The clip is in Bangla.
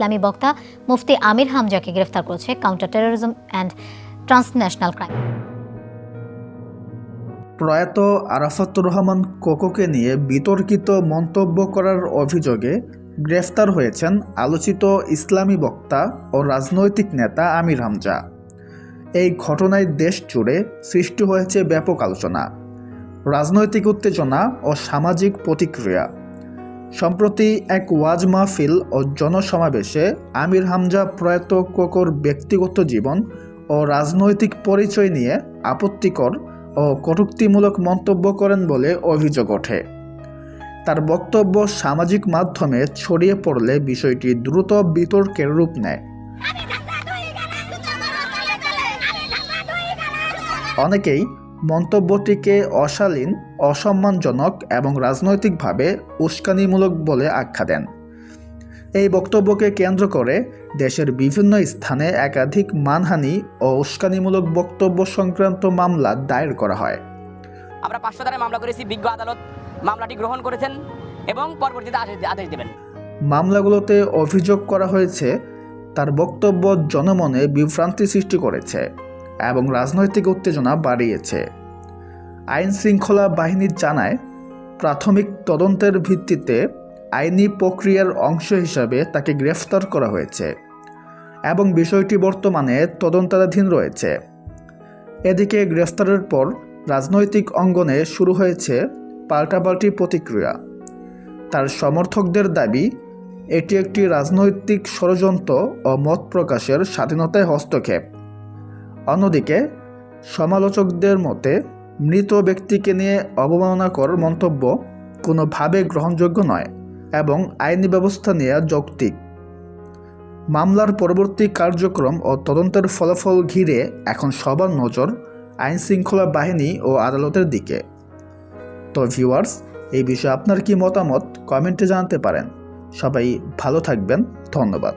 ইসলামী বক্তা মুফতি আমির হামজাকে গ্রেফতার করেছে counter terrorism and transnational crime. প্রয়াত আরাফাতুর রহমান কোকোকে নিয়ে বিতর্কিত মন্তব্য করার অভিযোগে গ্রেফতার হয়েছেন আলোচিত ইসলামী বক্তা ও রাজনৈতিক নেতা আমির হামজা। এই ঘটনায় দেশ জুড়ে সৃষ্টি হয়েছে ব্যাপক আলোচনা, রাজনৈতিক উত্তেজনা ও সামাজিক প্রতিক্রিয়া। সম্প্রতি এক ওয়াজ মাহফিল ও জনসমাবেশে আমির হামজা প্রয়াত কোকোর ব্যক্তিগত জীবন ও রাজনৈতিক পরিচয় নিয়ে আপত্তিকর ও কটুক্তিমূলক মন্তব্য করেন বলে অভিযোগ ওঠে। তার বক্তব্য সামাজিক মাধ্যমে ছড়িয়ে পড়লে বিষয়টি দ্রুত বিতর্কের রূপ নেয়। অনেকেই মন্তব্যটিকে অশালীন অসম্মানজনক এবং রাজনৈতিকভাবে উস্কানিমূলক বলে আখ্যা দেন। এই বক্তব্যকে কেন্দ্র করে দেশের বিভিন্ন স্থানে একাধিক মানহানি ও উস্কানিমূলক বক্তব্য সংক্রান্ত মামলা দায়ের করা হয়। আমরা পাঁচশো ধারায় মামলা করেছি বিজ্ঞ আদালত মামলাটি গ্রহণ করেছেন এবং পরবর্তীতে আদেশ দেবেন। মামলাগুলোতে অভিযোগ করা হয়েছে তার বক্তব্য জনমনে বিভ্রান্তি সৃষ্টি করেছে। এবং রাজনৈতিক উত্তেজনা বাড়িয়েছে। আইন শৃঙ্খলা বাহিনী জানায়, প্রাথমিক তদন্তের ভিত্তিতে আইনি প্রক্রিয়ার অংশ হিসাবে তাকে গ্রেফতার করা হয়েছে এবং বিষয়টি বর্তমানে তদন্তাধীন রয়েছে। এদিকে গ্রেফতারের পর রাজনৈতিক অঙ্গনে শুরু হয়েছে পাল্টাপাল্টি প্রতিক্রিয়া। তার সমর্থকদের দাবি, এটি একটি রাজনৈতিক ষড়যন্ত্র ও মত প্রকাশের স্বাধীনতায় হস্তক্ষেপ। অন্যদিকে, সমালোচকদের মতে, মৃত ব্যক্তিকে নিয়ে অবমাননাকর মন্তব্য কোনোভাবে গ্রহণযোগ্য নয় এবং আইনি ব্যবস্থা নেওয়া যৌক্তিক। মামলার পরবর্তী কার্যক্রম ও তদন্তের ফলাফল ঘিরে এখন সবার নজর আইন শৃঙ্খলা বাহিনী ও আদালতের দিকে। তো ভিউয়ার্স, এই বিষয়ে আপনার কি মতামত কমেন্টে জানাতে পারেন। সবাই ভালো থাকবেন। ধন্যবাদ।